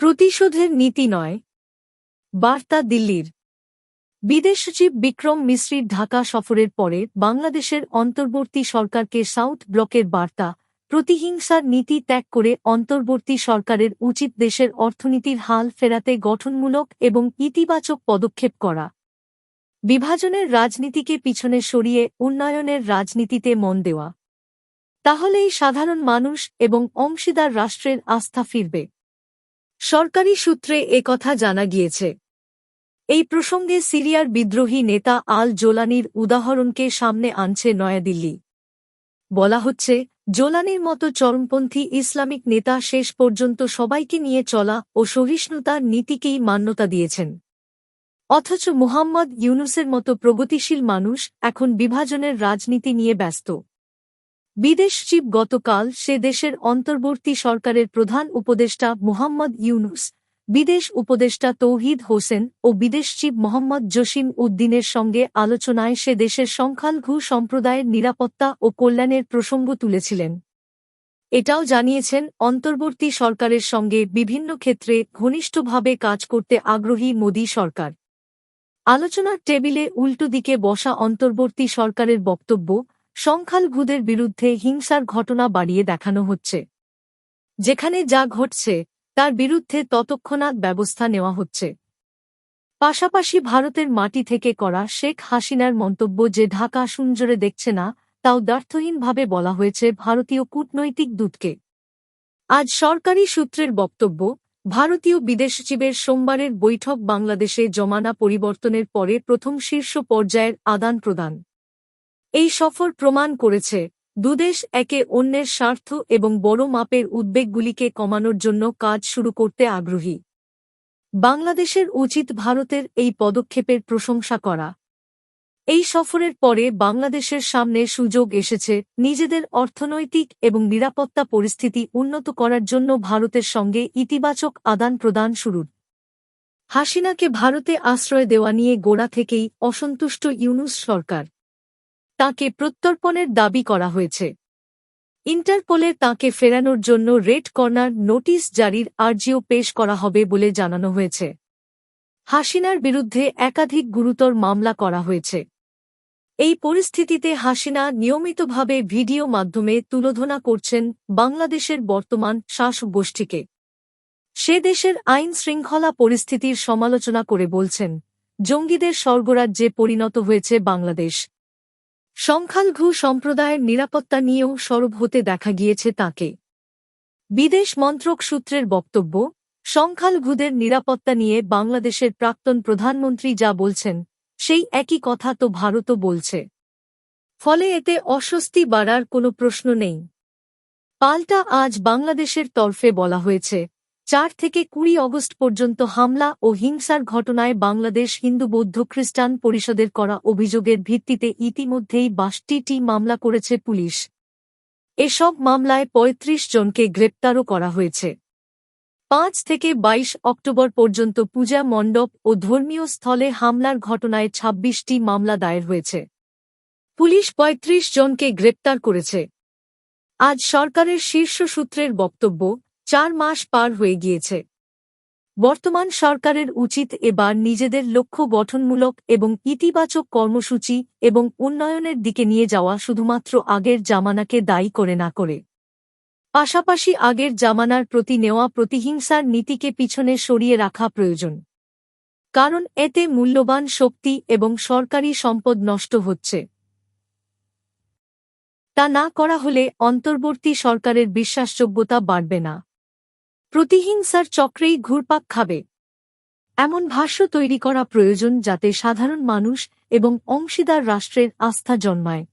প্রতিশোধের নীতি নয়। বার্তা দিল্লির। বিদেশ সচিব বিক্রম মিশ্রির ঢাকা সফরের পরে বাংলাদেশের অন্তর্বর্তী সরকারকে সাউথ ব্লকের বার্তা, প্রতিহিংসার নীতি ত্যাগ করে অন্তর্বর্তী সরকারের উচিত দেশের অর্থনীতির হাল ফেরাতে গঠনমূলক এবং ইতিবাচক পদক্ষেপ করা। বিভাজনের রাজনীতিকে পিছনে সরিয়ে উন্নয়নের রাজনীতিতে মন দেওয়া। তাহলেই সাধারণ মানুষ এবং অংশীদার রাষ্ট্রের আস্থা ফিরবে। সরকারি সূত্রে একথা জানা গিয়েছে। এই প্রসঙ্গে সিরিয়ার বিদ্রোহী নেতা আল জোলানির উদাহরণকে সামনে আনছে নয়াদিল্লি। বলা হচ্ছে, জোলানির মতো চরমপন্থী ইসলামিক নেতা শেষ পর্যন্ত সবাইকে নিয়ে চলা ও সহিষ্ণুতার নীতিকেই মান্যতা দিয়েছেন। অথচ মুহাম্মদ ইউনুসের মতো প্রগতিশীল মানুষ এখন বিভাজনের রাজনীতি নিয়ে ব্যস্ত। বিদেশ চিফ গতকাল সে দেশের অন্তর্বর্তী সরকারের প্রধান উপদেষ্টা মুহাম্মদ ইউনুস, বিদেশ উপদেষ্টা তৌহিদ হোসেন ও বিদেশ চিফ মোহাম্মদ জসিম উদ্দিনের সঙ্গে আলোচনায় সে দেশের সংখ্যালঘু সম্প্রদায়ের নিরাপত্তা ও কল্যাণের প্রসঙ্গ তুলেছিলেন। এটাও জানিয়েছেন, অন্তর্বর্তী সরকারের সঙ্গে বিভিন্ন ক্ষেত্রে ঘনিষ্ঠভাবে কাজ করতে আগ্রহী মোদী সরকার। আলোচনার টেবিলে উল্টো দিকে বসা অন্তর্বর্তী সরকারের বক্তব্য সংখ্যালঘুদের বিরুদ্ধে হিংসার ঘটনা বাড়িয়ে দেখানো হচ্ছে। যেখানে যা ঘটছে, তার বিরুদ্ধে ততক্ষণাৎ ব্যবস্থা নেওয়া হচ্ছে। পাশাপাশি ভারতের মাটি থেকে করা শেখ হাসিনার মন্তব্য যে ঢাকা সুঞ্জরে দেখছে না, তাও দ্বার্থহীনভাবে বলা হয়েছে ভারতীয় কূটনৈতিক দূতকে। আজ সরকারি সূত্রের বক্তব্য, ভারতীয় বিদেশ সচিবের সোমবারের বৈঠক বাংলাদেশে জমানা পরিবর্তনের পরে প্রথম শীর্ষ পর্যায়ের আদান প্রদান এই সফর প্রমাণ করেছে, দুদেশ একে অন্যের স্বার্থ এবং বড় মাপের উদ্বেগগুলিকে কমানোর জন্য কাজ শুরু করতে আগ্রহী। বাংলাদেশের উচিত ভারতের এই পদক্ষেপের প্রশংসা করা। এই সফরের পরে বাংলাদেশের সামনে সুযোগ এসেছে নিজেদের অর্থনৈতিক এবং নিরাপত্তা পরিস্থিতি উন্নত করার জন্য ভারতের সঙ্গে ইতিবাচক আদান প্রদান শুরুর হাসিনাকে ভারতে আশ্রয় দেওয়া নিয়ে গোড়া থেকেই অসন্তুষ্ট ইউনুস সরকার। তাকে প্রত্যর্পণের দাবি করা হয়েছে। ইন্টারপোলে তাকে ফেরানোর জন্য রেড কর্নার নোটিশ জারির আর্জিও পেশ করা হবে বলে জানানো হয়েছে। হাসিনার বিরুদ্ধে একাধিক গুরুতর মামলা করা হয়েছে। এই পরিস্থিতিতে হাসিনা নিয়মিতভাবে ভিডিও মাধ্যমে তুলোধনা করছেন বাংলাদেশের বর্তমান শাসকগোষ্ঠীকে সে দেশের আইন শৃঙ্খলা পরিস্থিতির সমালোচনা করে বলছেন, জঙ্গিদের স্বর্গরাজ্যে পরিণত হয়েছে বাংলাদেশ। সংখ্যালঘু সম্প্রদায়ের নিরাপত্তা নিয়েও সরব হতে দেখা গিয়েছে তাকে। বিদেশ মন্ত্রক সূত্রের বক্তব্য, সংখ্যালঘুদের নিরাপত্তা নিয়ে বাংলাদেশের প্রাক্তন প্রধানমন্ত্রী যা বলছেন, সেই একই কথা তো ভারতও বলছে। ফলে এতে অস্বস্তি বাড়ার কোনো প্রশ্ন নেই। পাল্টা আজ বাংলাদেশের তরফে বলা হয়েছে চার থেকে কুড়ি অগস্ট পর্যন্ত হামলা ও হিংসার ঘটনায় বাংলাদেশ হিন্দু বৌদ্ধ খ্রিস্টান পরিষদের করা অভিযোগের ভিত্তিতে ইতিমধ্যেই বাষট্টিটি মামলা করেছে পুলিশ। এসব মামলায় ৩৫ জনকে গ্রেপ্তারও করা হয়েছে। পাঁচ থেকে ২২ অক্টোবর পর্যন্ত পূজা মণ্ডপ ও ধর্মীয় স্থলে হামলার ঘটনায় ২৬টি মামলা দায়ের হয়েছে। পুলিশ ৩৫ জনকে গ্রেপ্তার করেছে। আজ সরকারের শীর্ষ সূত্রের বক্তব্য চার মাস পার হয়ে গিয়েছে। বর্তমান সরকারের উচিত এবার নিজেদের লক্ষ্য গঠনমূলক এবং ইতিবাচক কর্মসূচি এবং উন্নয়নের দিকে নিয়ে যাওয়া শুধুমাত্র আগের জামানাকে দায়ী করে না করে। পাশাপাশি আগের জামানার প্রতি নেওয়া প্রতিহিংসার নীতিকে পিছনে সরিয়ে রাখা প্রয়োজন। কারণ এতে মূল্যবান শক্তি এবং সরকারি সম্পদ নষ্ট হচ্ছে। তা না করা হলে অন্তর্বর্তী সরকারের বিশ্বাসযোগ্যতা বাড়বে না। প্রতিহিংসার চক্রেই ঘুরপাক খাবে। এমন ভাষ্য তৈরি করা প্রয়োজন যাতে সাধারণ মানুষ এবং অংশীদার রাষ্ট্রের আস্থা জন্মায়।